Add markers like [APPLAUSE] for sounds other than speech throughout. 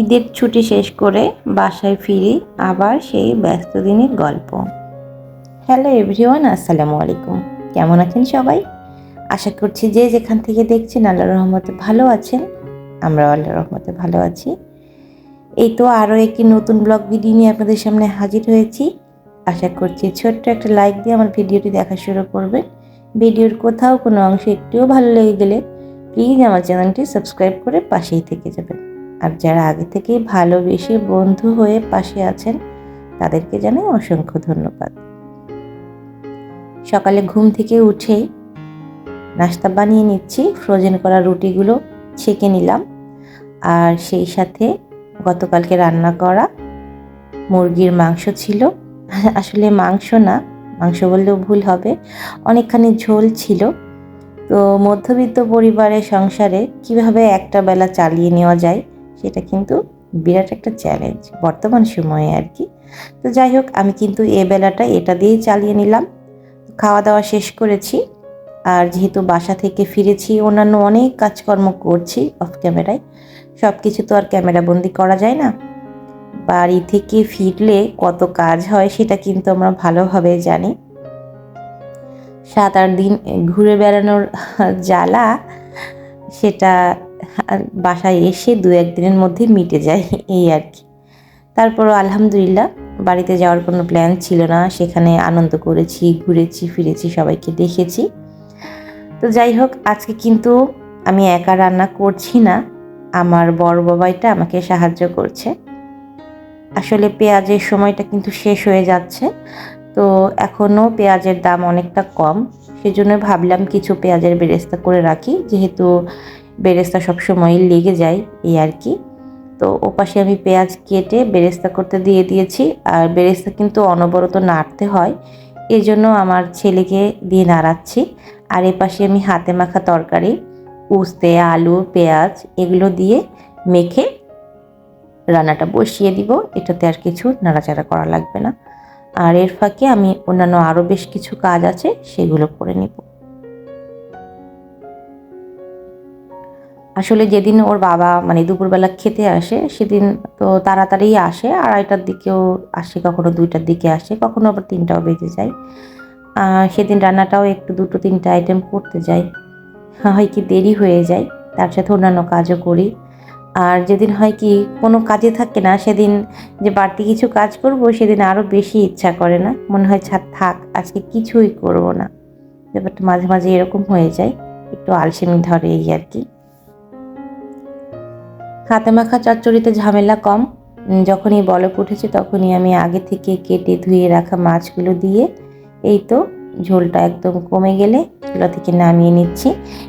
ঈদের ছুটি শেষ করে বাসায় ফিরি, আবার সেই ব্যস্ত দিনের গল্প। হ্যালো এভরিওয়ান আসসালামু আলাইকুম। কেমন আছেন সবাই? আশা করছি যে যেখান থেকে দেখছেন আল্লাহ রহমতে ভালো আছেন। আমরা আল্লাহ রহমতে ভালো আছি। এই তো আরও একটি নতুন ব্লগ ভিডিও নিয়ে আপনাদের সামনে হাজির হয়েছি। আশা করছি ছোট্ট একটা লাইক দিয়ে আমার ভিডিওটি দেখা শুরু করবেন। ভিডিওর কোথাও কোনো অংশ একটুও ভালো লেগে গেলে প্লিজ আমার চ্যানেলটি সাবস্ক্রাইব করে পাশেই থেকে যাবেন। আর যারা আগে থেকেই ভালোবেসে বন্ধু হয়ে পাশে আছেন, তাদেরকে জানাই অসংখ্য ধন্যবাদ। সকালে ঘুম থেকে উঠেই নাস্তা বানিয়ে নিচ্ছি ফ্রোজেন করা রুটিগুলো ছেঁকে নিলাম। আর সেই সাথে গতকালকে রান্না করা মুরগির মাংস ছিল। আসলে মাংস না, মাংস বললেও ভুল হবে, অনেকখানি ঝোল ছিল। তো মধ্যবিত্ত পরিবারের সংসারে কীভাবে একটা বেলা চালিয়ে নেওয়া যায় সেটা কিন্তু বিরাট একটা চ্যালেঞ্জ বর্তমান সময়ে আর কি। তো যাই হোক আমি কিন্তু এ বেলাটা এটা দিয়েই চালিয়ে নিলাম। খাওয়া দাওয়া শেষ করেছি। আর যেহেতু বাসা থেকে ফিরেছি, অন্যান্য অনেক কাজকর্ম করছি অফ ক্যামেরায় সব কিছু তো আর ক্যামেরা বন্দি করা যায় না। বাড়ি থেকে ফিরলে কত কাজ হয় সেটা কিন্তু আমরা ভালোভাবে জানি। সাত আট দিন ঘুরে বেড়ানোর জ্বালা, সেটা বাসায় এসে দু একদিনের মধ্যে মিটে যায়, এই আর কি। তারপরও আলহামদুলিল্লাহ, বাড়িতে যাওয়ার কোনো প্ল্যান ছিল না। সেখানে আনন্দ করেছি, ঘুরেছি, ফিরেছি, সবাইকে দেখেছি। তো যাই হোক, আজকে কিন্তু আমি একা রান্না করছি না। আমার বড় বাবাইটা আমাকে সাহায্য করছে। আসলে পেঁয়াজের সময়টা কিন্তু শেষ হয়ে যাচ্ছে। তো এখনও পেঁয়াজের দাম অনেকটা কম। সেজন্য ভাবলাম কিছু পেঁয়াজের বেরেস্তা করে রাখি। যেহেতু বেরেস্তা সবসময় লেগে যায়, এই আর কি। তো ওপাশে আমি পেঁয়াজ কেটে বেরেস্তা করতে দিয়ে দিয়েছি, আর বেরেস্তা কিন্তু অনবরত নাড়তে হয়। এই জন্য আমার ছেলেকে দিয়ে নাড়াচ্ছি। আর এপাশে আমি হাতে মাখা তরকারি, উস্তে, আলু, পেঁয়াজ, এগুলো দিয়ে মেখে রান্নাটা বসিয়ে দিব। এটাতে আর কিছু নাড়াচাড়া করা লাগবে না। আর এর ফাঁকে আমি অন্যান্য আরও বেশ কিছু কাজ আছে, সেগুলো করে নিব। আসলে যেদিন ওর বাবা মানে দুপুরবেলা খেতে আসে, সেদিন তো তাড়াতাড়ি আসে, আড়াইটার দিকেও আসে, কখনো দুইটার দিকে আসে, কখনো আবার তিনটাও বেজে যায়। সেদিন রান্নাটাও একটু দুটো তিনটা আইটেম করতে যাই। হয় কি দেরি হয়ে যায়, তার সাথে অন্যান্য কাজও করি। আর যেদিন হয় কি কোনো কাজে থাকে না, সেদিন যে বাড়তি কিছু কাজ করব, সেদিন আরও বেশি ইচ্ছা করে না। মনে হয় ছাড় থাক, আজকে কিছুই করব না। ব্যাপারটা মাঝে মাঝে এরকম হয়ে যায়, একটু আলসেমি ধরে এই আর কি। হাতে মাখা চচ্চড়িতে ঝামেলা কম। যখনই বলক উঠেছে তখনই আমি আগে থেকে কেটে ধুয়ে রাখা মাছগুলো দিয়ে, এই তো ঝোলটা একদম কমে গেলে চুলা থেকে নামিয়ে নিচ্ছি।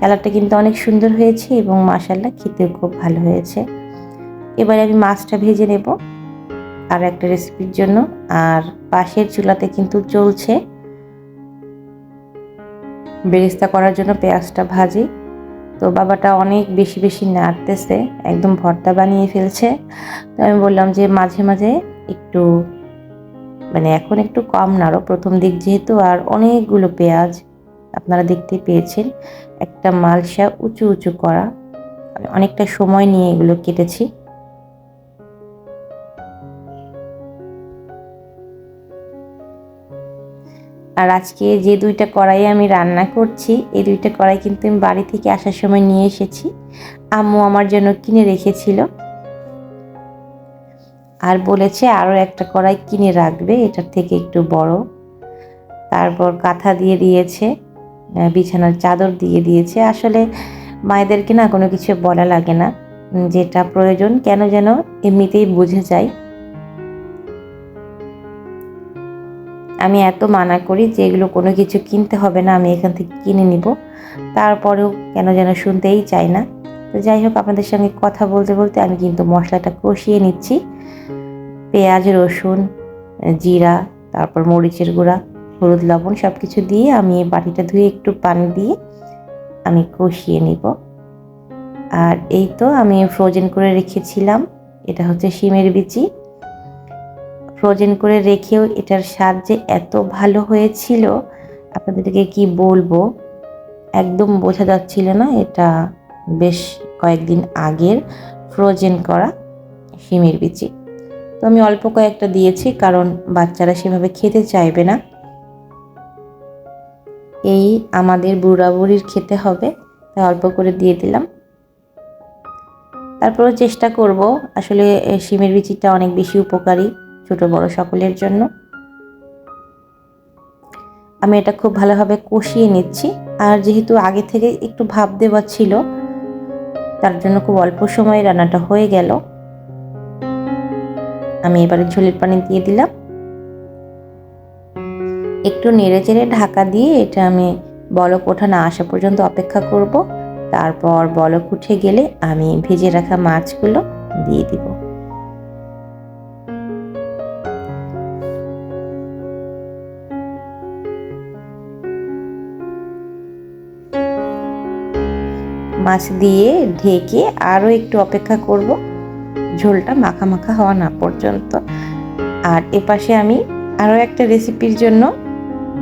কালারটা কিন্তু অনেক সুন্দর হয়েছে এবং মাসাল্লা খেতেও খুব ভালো হয়েছে। এবারে আমি মাছটা ভেজে নেব আর একটা রেসিপির জন্য। আর পাশের চুলাতে কিন্তু চলছে। বেরেস্তা করার জন্য পেঁয়াজটা ভাজি। তো বাবাটা অনেক বেশি বেশি নাড়তেছে, একদম ভর্তা বানিয়ে ফেলছে। তো আমি বললাম যে মাঝে মাঝে একটু মানে এখন একটু কম নাড়ো। প্রথম দিক যেহেতু আর অনেকগুলো পেঁয়াজ আপনারা দেখতে পেয়েছেন, একটা মালসা উঁচু উঁচু করা। অনেকটা সময় নিয়ে এগুলো কেটেছি। আর আজকে যে দুইটা কড়াই আমি রান্না করছি, এই দুইটা কড়াই কিন্তু আমি বাড়ি থেকে আসার সময় নিয়ে এসেছি। আম্মু আমার জন্য কিনে রেখেছিল। আর বলেছে আরও একটা কড়াই কিনে রাখবে, এটার থেকে একটু বড়। তারপর কাঁথা দিয়ে দিয়েছে বিছানার চাদর দিয়ে দিয়েছে। আসলে মায়েদেরকে না কোনো কিছু বলা লাগে না। যেটা প্রয়োজন, কেন যেন এমনিতেই বুঝে যায়। আমি এত মানা করি যে এগুলো কোনো কিছু কিনতে হবে না, আমি এখান থেকে কিনে নিব। তারপরেও কেন যেন শুনতেই চাই না। তো যাই হোক, আপনাদের সঙ্গে কথা বলতে বলতে আমি কিন্তু মশলাটা কষিয়ে নিচ্ছি। পেঁয়াজ, রসুন, জিরা, তারপর মরিচের গুঁড়া, হলুদ, লবণ সব কিছু দিয়ে আমি বাটিটা ধুয়ে একটু পানি দিয়ে আমি কষিয়ে নিব। আর এই তো আমি ফ্রোজেন করে রেখেছিলাম। এটা হচ্ছে শিমের বিচি। ফ্রোজেন করে রেখেও এটার স্বাদ যে এত ভালো হয়েছিল, আপনাদেরকে কি বলব? একদম বোঝা যাচ্ছিল না এটা বেশ কয়েকদিন আগের ফ্রোজেন করা শিমের বিচি। তো আমি অল্প কয়েকটা দিয়েছি, কারণ বাচ্চারা সেভাবে খেতে চাইবে না। এই আমাদের বুড়া বুড়ির খেতে হবে, তাই অল্প করে দিয়ে দিলাম। তারপরেও চেষ্টা করব, আসলে শিমের বিচিটা অনেক বেশি উপকারী। ছোট বড় সকলের জন্য। আমি এটা খুব ভালোভাবে কষিয়ে নিচ্ছি। আর যেহেতু আগে থেকে একটু ভাব দেওয়া ছিল, তার জন্য খুব অল্প সময়ে রান্নাটা হয়ে গেল। আমি এবারে ঝোলের পানি দিয়ে দিলাম। একটু নেড়ে চেড়ে ঢাকা দিয়ে এটা আমি বলক ওঠা না আসা পর্যন্ত অপেক্ষা করব। তারপর বলক উঠে গেলে আমি ভেজে রাখা মাছগুলো দিয়ে দিব। মাছ দিয়ে ঢেকে আরও একটু অপেক্ষা করব। ঝোলটা মাখা মাখা হওয়া না পর্যন্ত। আর এপাশে আমি আরও একটা রেসিপির জন্য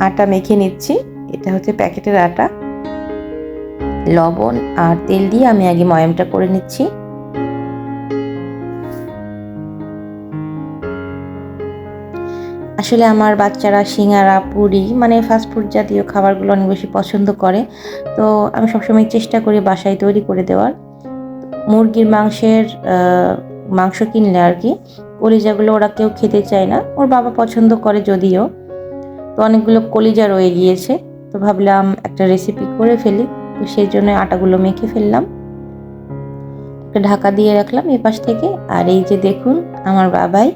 আটা মেখে নিচ্ছি। এটা হচ্ছে প্যাকেটের আটা। লবণ আর তেল দিয়ে আমি আগে ময়ামটা করে নিচ্ছি। আসলে আমার বাচ্চারা সিঙ্গারা, পুরি মানে ফাস্টফুড জাতীয় খাবারগুলো অনেক বেশি পছন্দ করে। তো আমি সবসময় চেষ্টা করি বাসায় তৈরি করে দেওয়ার। মুরগির মাংসের মাংস কিনলে আর কি, কলিজাগুলো ওরা কেউ খেতে চায় না। ওর বাবা পছন্দ করে যদিও। তো অনেকগুলো কলিজা রয়ে গিয়েছে। তো ভাবলাম একটা রেসিপি করে ফেলি। তো সেই জন্য আটাগুলো মেখে ফেললাম। ঢাকা দিয়ে রাখলাম এপাশ থেকে। আর এই যে দেখুন, আমার বাবাই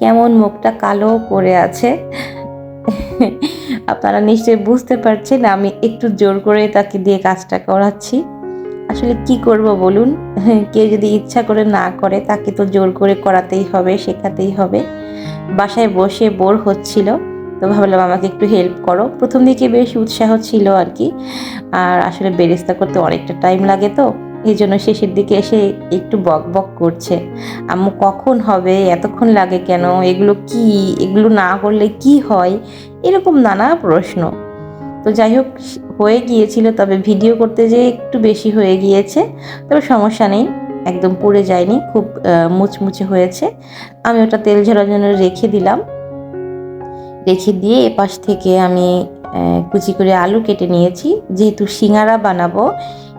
কেমন মুখটা কালো করে আছে? আপনারা নিশ্চয়ই বুঝতে পারছেন, আমি একটু জোর করে তাকে দিয়ে কাজটা করাচ্ছি। আসলে কি করব বলুন? কেউ যদি ইচ্ছা করে না করে, তাকে তো জোর করে করাতেই হবে, শেখাতেই হবে। বাসায় বসে বোর হচ্ছিল, তো ভাবলাম আমাকে একটু হেল্প করো। প্রথম দিকে বেশ উৎসাহ ছিল আর কি। আর আসলে বেরেস্তা করতে অনেকটা টাইম লাগে তো। এই জন্য শেষের দিকে এসে একটু বক বক করছে। আম্মু, কখন হবে? এতক্ষণ লাগে কেন? এগুলো কি? এগুলো না করলে কি হয়? এরকম নানা প্রশ্ন। তো যাই হোক, হয়ে গিয়েছিল, তবে ভিডিও করতে যে একটু বেশি হয়ে গিয়েছে। তবে সমস্যা নেই, একদম পুড়ে যায়নি, খুব মুচমুচে হয়েছে। আমি ওটা তেল ঝরার জন্য রেখে দিলাম। রেখে দিয়ে এপাশ থেকে আমি কুচি করে আলু কেটে নিয়েছি। যেহেতু সিঙ্গারা বানাবো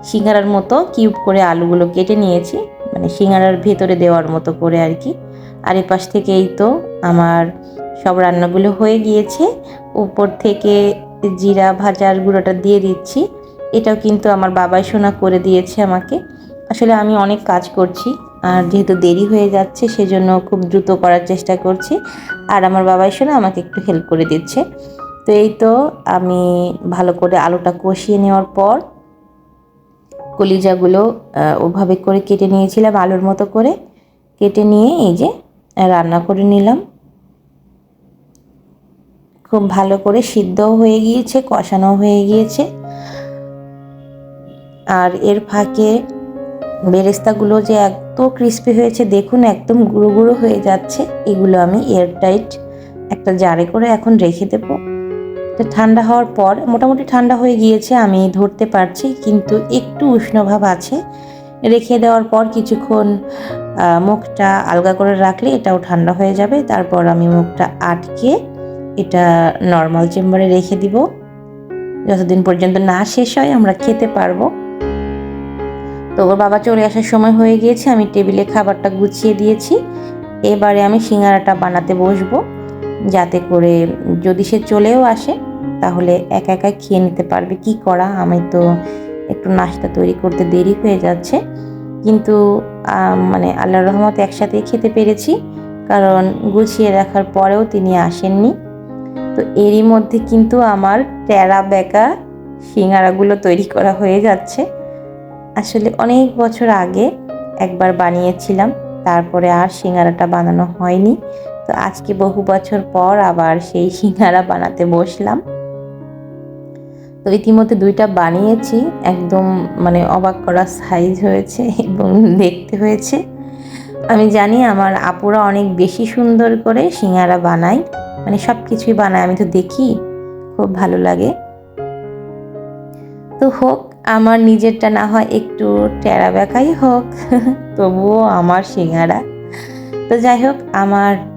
সিঙ্গারার মতো কিউব করে আলুগুলো কেটে নিয়েছি মানে সিঙ্গারার ভেতরে দেওয়ার মতো করে আর কি। আর এপাশ থেকে এই তো আমার সব রান্নাগুলো হয়ে গিয়েছে। উপর থেকে জিরা, ভাজার গুঁড়োটা দিয়ে দিচ্ছি। এটাও কিন্তু আমার বাবাই সোনা করে দিয়েছে আমাকে। আসলে আমি অনেক কাজ করছি আর যেহেতু দেরি হয়ে যাচ্ছে, সেজন্য খুব দ্রুত করার চেষ্টা করছি। আর আমার বাবাই সোনা আমাকে একটু হেল্প করে দিচ্ছে। তো এই তো আমি ভালো করে আলুটা কষিয়ে নেওয়ার পর কলিজাগুলো ওভাবে করে কেটে নিয়েছিলাম, আলুর মতো করে কেটে নিয়ে এই যে রান্না করে নিলাম। খুব ভালো করে সিদ্ধও হয়ে গিয়েছে কষানো হয়ে গিয়েছে। আর এর ফাঁকে বেরেস্তাগুলো যে এত ক্রিস্পি হয়েছে, দেখুন একদম গুঁড়ো গুঁড়ো হয়ে যাচ্ছে। এগুলো আমি এয়ারটাইট একটা জারে করে এখন রেখে দেবো। তো ঠান্ডা হওয়ার পর মোটামুটি ঠান্ডা হয়ে গিয়েছে, আমি ধরতে পারছি, কিন্তু একটু উষ্ণভাব আছে। রেখে দেওয়ার পর কিছুক্ষণ মুখটা আলগা করে রাখলে এটাও ঠান্ডা হয়ে যাবে। তারপর আমি মুখটা আটকে এটা নর্মাল চেম্বারে রেখে দিব। যতদিন পর্যন্ত না শেষ হয়, আমরা খেতে পারব। তো ওর বাবা চলে আসার সময় হয়ে গিয়েছে, আমি টেবিলে খাবারটা গুছিয়ে দিয়েছি। এবারে আমি সিঙ্গারাটা বানাতে বসবো। যাতে করে যদি সে চলেও আসে, তাহলে একা একা খেয়ে নিতে পারবে। কি করা? আমি তো একটু নাস্তা তৈরি করতে দেরি হয়ে যাচ্ছে। কিন্তু মানে আল্লাহর রহমত একসাথেই খেতে পেরেছি। কারণ গুছিয়ে রাখার পরেও তিনি আসেননি। তো এরই মধ্যে কিন্তু আমার টেরা বেকা সিঙ্গারাগুলো তৈরি করা হয়ে যাচ্ছে। আসলে অনেক বছর আগে একবার বানিয়েছিলাম, তারপরে আর সিঙ্গারাটা বানানো হয়নি। তো আজকে বহু বছর পর আবার সেই সিঙ্গারা বানাতে বসলাম। তো ইতিমধ্যে দুইটা বানিয়েছি, একদম মানে অবাক করা সাইজ হয়েছে এবং দেখতে হয়েছে। আমি জানি আমার আপুরা অনেক বেশি সুন্দর করে সিঙ্গারা বানায় মানে সব কিছুই বানায়, আমি তো দেখি, খুব ভালো লাগে। তো হোক, আমার নিজেরটা না হয় একটু টেরা বেকাই হোক, [LAUGHS] তবুও আমার সিঙ্গারা। তো যাই হোক, আমার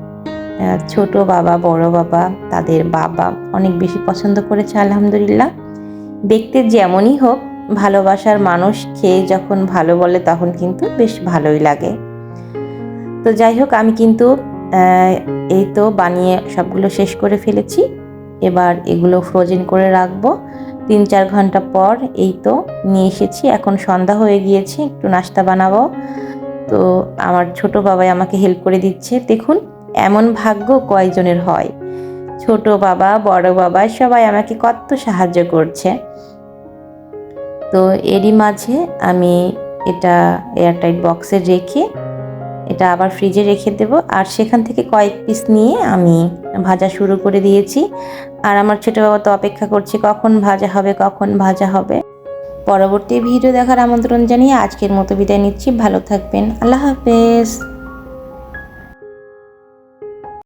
ছোট বাবা, বড় বাবা, তাদের বাবা অনেক বেশি পছন্দ করেছে, আলহামদুলিল্লাহ। দেখতে যেমনই হোক, ভালোবাসার মানুষ খেয়ে যখন ভালো বলে, তখন কিন্তু বেশ ভালোই লাগে। তো যাই হোক, আমি কিন্তু এই তো বানিয়ে সবগুলো শেষ করে ফেলেছি। এবার এগুলো ফ্রোজেন করে রাখব। তিন চার ঘণ্টা পর এই তো নিয়ে এসেছি। এখন সন্ধ্যা হয়ে গিয়েছে, একটু নাস্তা বানাবো। তো আমার ছোট বাবাই আমাকে হেল্প করে দিচ্ছে। দেখুন এমন ভাগ্য কয়জনের হয়? ছোট বাবা, বড় বাবা সবাই আমাকে কত সাহায্য করছে। তো এরই মাঝে আমি এটা এয়ারটাইট বক্সে রেখে, এটা আবার ফ্রিজে রেখে দেব। আর সেখান থেকে কয়েক পিস নিয়ে আমি ভাজা শুরু করে দিয়েছি। আর আমার ছোট বাবা তো অপেক্ষা করছে, কখন ভাজা হবে, কখন ভাজা হবে। পরবর্তী ভিডিও দেখার আমন্ত্রণ জানিয়ে আজকের মতো বিদায় নিচ্ছি। ভালো থাকবেন। আল্লাহ হাফেজ।